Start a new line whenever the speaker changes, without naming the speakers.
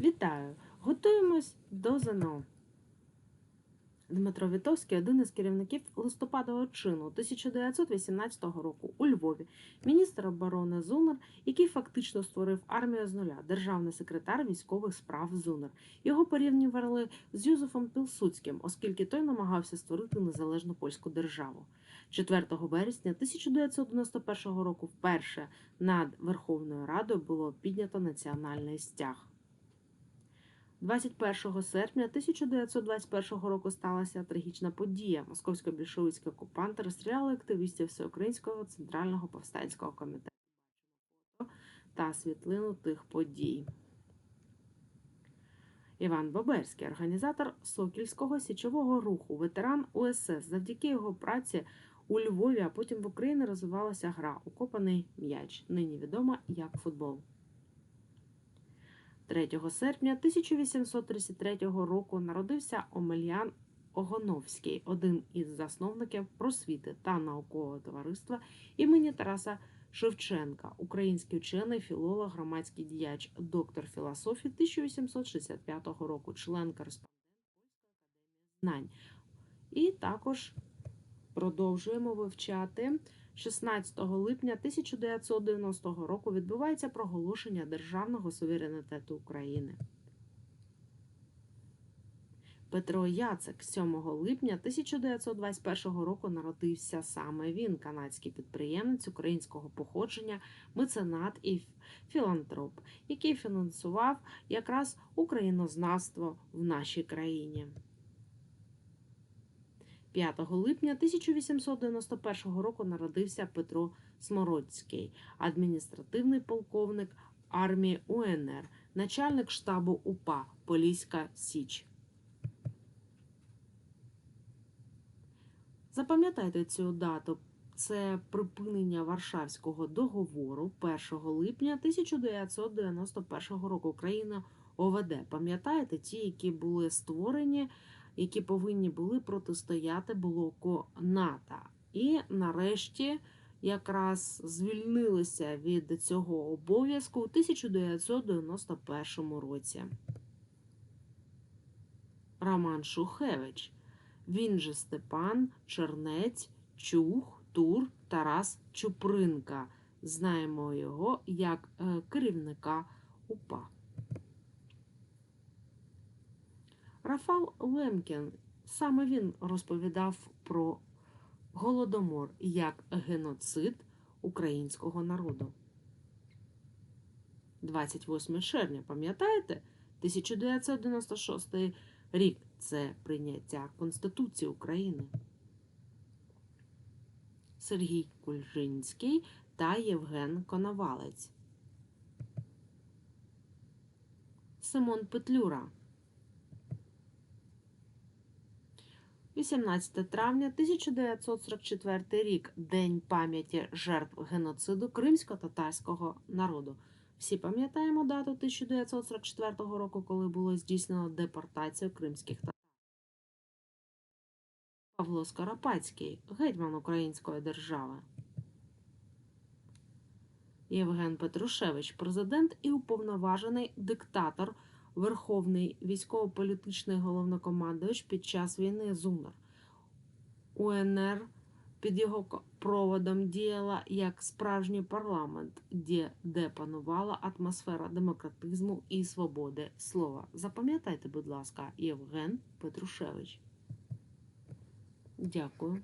Вітаю! Готуємось до ЗНО. Дмитро Вітовський один із керівників листопадового чину 1918 року у Львові, міністр оборони ЗУНР, який фактично створив армію з нуля, державний секретар військових справ ЗУНР. Його порівнювали з Юзефом Пілсудським, оскільки той намагався створити незалежну польську державу. 4 вересня 1991 року вперше над Верховною Радою було піднято національний стяг. 21 серпня 1921 року сталася трагічна подія. Московсько-більшовицькі окупанти розстріляли активістів Всеукраїнського центрального повстанського комітету та світлину тих подій. Іван Боберський, організатор Сокільського січового руху, ветеран УСС. Завдяки його праці у Львові, а потім в Україні розвивалася гра Укопаний м'яч, нині відома як футбол. 3 серпня 1833 року народився Омельян Огоновський, один із засновників просвіти та наукового товариства імені Тараса Шевченка, український вчений, філолог, громадський діяч, доктор філософії 1865 року, член кореспондент знань. І також продовжуємо вивчати 16 липня 1990 року відбувається проголошення державного суверенітету України. Петро Яцек 7 липня 1921 року народився саме він, канадський підприємець українського походження, меценат і філантроп, який фінансував якраз українознавство в нашій країні. 5 липня 1891 року народився Петро Смородський, адміністративний полковник армії УНР, начальник штабу УПА Поліська Січ. Запам'ятайте цю дату. Це припинення Варшавського договору 1 липня 1991 року. Україна ОВД. Пам'ятаєте ті, які були створені які повинні були протистояти блоку НАТО. І нарешті якраз звільнилися від цього обов'язку у 1991 році. Роман Шухевич. Він же Степан, Чернець, Чух, Тур, Тарас Чупринка. Знаємо його як е, керівника УПА. Рафал Лемкін саме він розповідав про голодомор як геноцид українського народу. 28 червня, пам'ятаєте? 1996 рік це прийняття Конституції України. Сергій Кульжинський та Євген Коновалець. Симон Петлюра. 18 травня 1944 рік День пам'яті жертв геноциду кримсько-татарського народу. Всі пам'ятаємо дату 1944 року, коли було здійснено депортацію кримських татар. Павло Скоропадський, гетьман Української держави. Євген Петрушевич, президент і уповноважений диктатор. Верховний військово-політичний головнокомандувач під час війни ЗУНР. УНР під його проводом діяла як справжній парламент, де, де панувала атмосфера демократизму і свободи слова. Запам'ятайте, будь ласка, Євген Петрушевич. Дякую.